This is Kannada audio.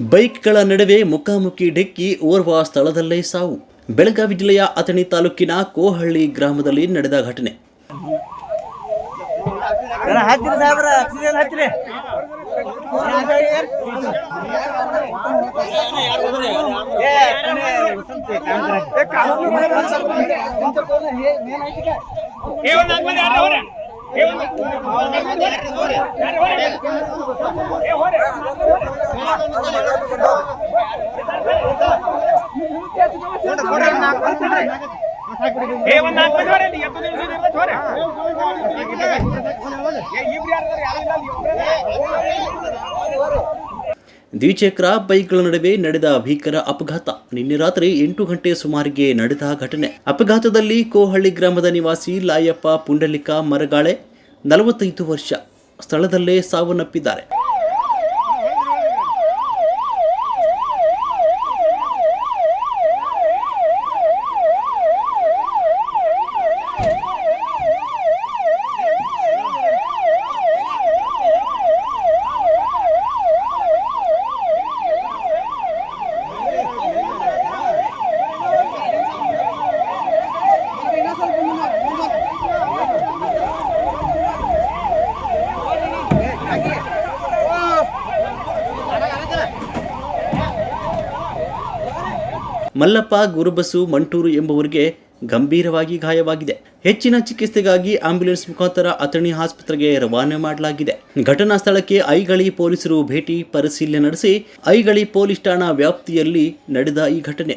ಬೈಕ್ಗಳ ನಡುವೆ ಮುಖಾಮುಖಿ ಡಿಕ್ಕಿ ಓರ್ವ ಸ್ಥಳದಲ್ಲೇ ಸಾವು. ಬೆಳಗಾವಿ ಜಿಲ್ಲೆಯ ಅಥಣಿ ತಾಲೂಕಿನ ಕೋಹಳ್ಳಿ ಗ್ರಾಮದಲ್ಲಿ ನಡೆದ ಘಟನೆ. ಹತ್ತಿರ ಸಾಹೇಬ್ರ ಆಕ್ಸಿಜನ್ ಹತ್ತಿರ ಏ ಒಂದ್ ನಾಲ್ಕು ಮಂದಿ ಹೊರೆ, ನೀ ಎತ್ತು ನಿಲ್ಸು, ನಿಲ್ಸು, ಹೊರೆ. ಏ, ಇಬ್ರು ಯಾರು ಇದಾರೆ? ಯಾರು ಇಲ್ಲ ಅಲ್ಲಿ, ಒಬ್ರೇ. ದ್ವಿಚಕ್ರ ಬೈಕ್ಗಳ ನಡುವೆ ನಡೆದ ಭೀಕರ ಅಪಘಾತ. ನಿನ್ನೆ ರಾತ್ರಿ ಎಂಟು ಗಂಟೆ ಸುಮಾರಿಗೆ ನಡೆದ ಘಟನೆ. ಅಪಘಾತದಲ್ಲಿ ಕೋಹಳ್ಳಿ ಗ್ರಾಮದ ನಿವಾಸಿ ಲಾಯಪ್ಪ ಪುಂಡಲಿಕ ಮರಗಾಳೆ, ನಲವತ್ತೈದು ವರ್ಷ ಸ್ಥಳದಲ್ಲೇ ಸಾವನ್ನಪ್ಪಿದ್ದಾರೆ. ಮಲ್ಲಪ್ಪ, ಗುರುಬಸು, ಮಂಟೂರು ಎಂಬುವರಿಗೆ ಗಂಭೀರವಾಗಿ ಗಾಯವಾಗಿದೆ. ಹೆಚ್ಚಿನ ಚಿಕಿತ್ಸೆಗಾಗಿ ಆಂಬ್ಯುಲೆನ್ಸ್ ಮುಖಾಂತರ ಅಥಣಿ ಆಸ್ಪತ್ರೆಗೆ ರವಾನೆ ಮಾಡಲಾಗಿದೆ. ಘಟನಾ ಸ್ಥಳಕ್ಕೆ ಐಗಳಿ ಪೊಲೀಸರು ಭೇಟಿ ಪರಿಶೀಲನೆ ನಡೆಸಿ ಐಗಳಿ ಪೊಲೀಸ್ ಠಾಣಾ ವ್ಯಾಪ್ತಿಯಲ್ಲಿ ನಡೆದ ಈ ಘಟನೆ.